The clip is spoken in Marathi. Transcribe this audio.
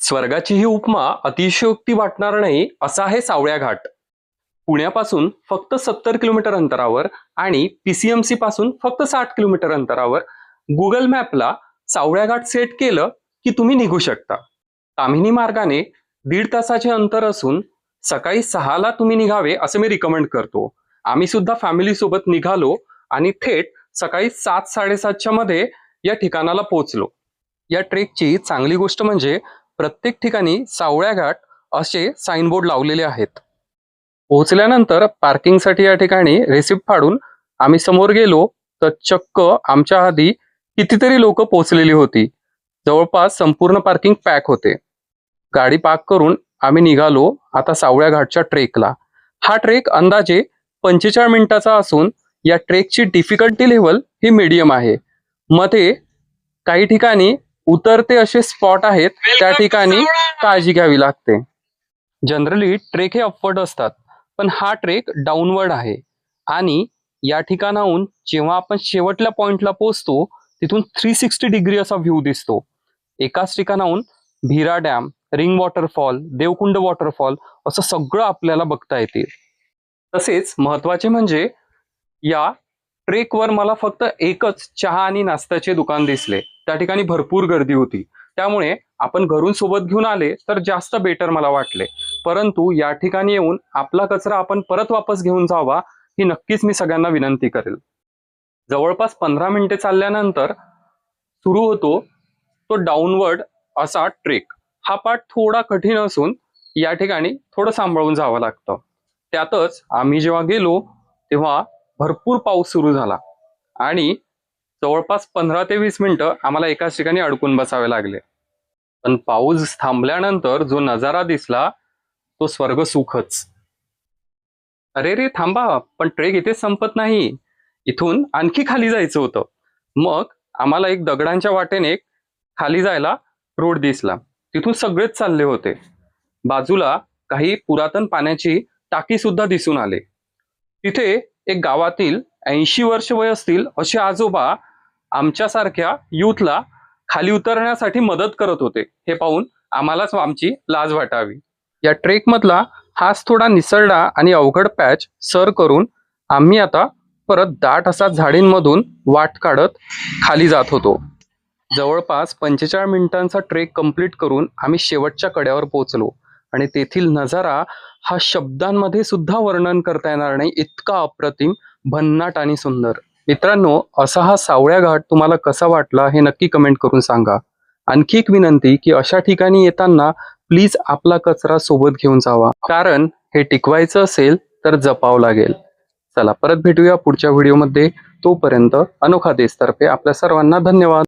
स्वर्गाची ही उपमा अतिशयोक्ती वाटणार नाही असा आहे सावळ्या घाट. पुण्यापासून फक्त सत्तर किलोमीटर अंतरावर आणि पीसीएमसी पासून फक्त साठ किलोमीटर अंतरावर गुगल मॅपला सावळ्या घाट सेट केलं की तुम्ही निघू शकता. तामिनी मार्गाने दीड तासाचे अंतर असून सकाळी सहाला तुम्ही निघावे असं मी रिकमेंड करतो. आम्ही सुद्धा फॅमिली सोबत निघालो आणि थेट सकाळी सात साडेसातच्या मध्ये या ठिकाणाला पोहोचलो. या ट्रेकची चांगली गोष्ट म्हणजे प्रत्येक ठिकाणी सावळ्या घाट असे साईनबोर्ड लावलेले आहेत. पोहोचल्यानंतर पार्किंगसाठी या ठिकाणी रेसिप्ट फाडून आम्ही समोर गेलो तर चक्क आमच्या आधी कितीतरी लोक पोहोचलेली होती. जवळपास संपूर्ण पार्किंग पॅक होते. गाडी पार्क करून आम्ही निघालो आता सावळ्या घाटच्या ट्रेकला हा ट्रेक अंदाजे पंचेचाळीस मिनिटाचा असून या ट्रेकची डिफिकल्टी लेवल ही मीडियम आहे. मध्ये काही ठिकाणी उतरते असे स्पॉट आहेत. त्या ठिकाणी काळजी घ्यावी लागते. जनरली ट्रेक हे अपवर्ड असतात. पण हा ट्रेक डाऊनवर्ड आहे. आणि या ठिकाणाहून जेव्हा आपण शेवटल्या पॉइंटला पोहोचतो तिथून थ्री सिक्स्टी डिग्री असा व्ह्यू दिसतो. एकाच ठिकाणाहून Bhira dam ring waterfall Devkund waterfall असं सगळं आपल्याला बघता येते तसेच महत्त्वाचे म्हणजे या ट्रेकवर मला फक्त एकच चहा आणि नाश्त्याचे दुकान दिसले. त्या ठिकाणी भरपूर गर्दी होती. त्यामुळे आपण घरून सोबत घेऊन आले तर जास्त बेटर मला वाटले. परंतु या ठिकाणी येऊन आपला कचरा आपण परत वापस घेऊन जावा ही नक्कीच मी सगळ्यांना विनंती करेल. जवळपास पंधरा मिनिटे चालल्यानंतर सुरू होतो तो डाऊनवर्ड असा ट्रेक हा पाठ थोडा कठीण असून या ठिकाणी थोडं सांभाळून जावं लागतं. त्यातच आम्ही जेव्हा गेलो तेव्हा भरपूर पाऊस सुरू झाला. आणि जवळपास पंधरा ते वीस मिनिटं आम्हाला एकाच ठिकाणी अडकून बसावे लागले. पण पाऊस थांबल्यानंतर जो नजारा दिसला तो स्वर्ग सुखच. अरे रे थांबा पण ट्रेक इथेच संपत नाही. इथून आणखी खाली जायचं होतं. मग आम्हाला एक दगडांच्या वाटेने खाली जायला रोड दिसला. तिथून सगळेच चालले होते. बाजूला काही पुरातन पाण्याची टाकी सुद्धा दिसून आले. तिथे एक गावातील ऐंशी वर्ष वय असतील असे आजोबा आमच्यासारख्या युथला खाली उतरण्यासाठी मदत करत होते. हे पाहून आम्हालाच आमची लाज वाटावी. या ट्रेकमधला हाच थोडा निसरडा आणि अवघड पॅच सर करून आम्ही आता परत दाट असा झाडींमधून वाट काढत खाली जात होतो. जवळपास पंचेचाळीस मिनिटांचा ट्रेक कंप्लीट करून आम्ही शेवटच्या कड्यावर पोहोचलो. आणि तेथील नजारा हा शब्दांमध्ये सुद्धा वर्णन करता येणार नाही. इतका अप्रतिम भन्नाट आणि सुंदर. मित्रांनो असा हा सावळ्या घाट तुम्हाला कसा वाटला हे नक्की कमेंट करून सांगा. आणखी एक विनंती की अशा ठिकाणी येताना प्लीज आपला कचरा सोबत घेऊन जावा. कारण हे टिकवायचं असेल तर जपावं लागेल. चला परत भेटूया पुढच्या व्हिडिओमध्ये तोपर्यंत अनोखा देशतर्फे आपल्या सर्वांना धन्यवाद.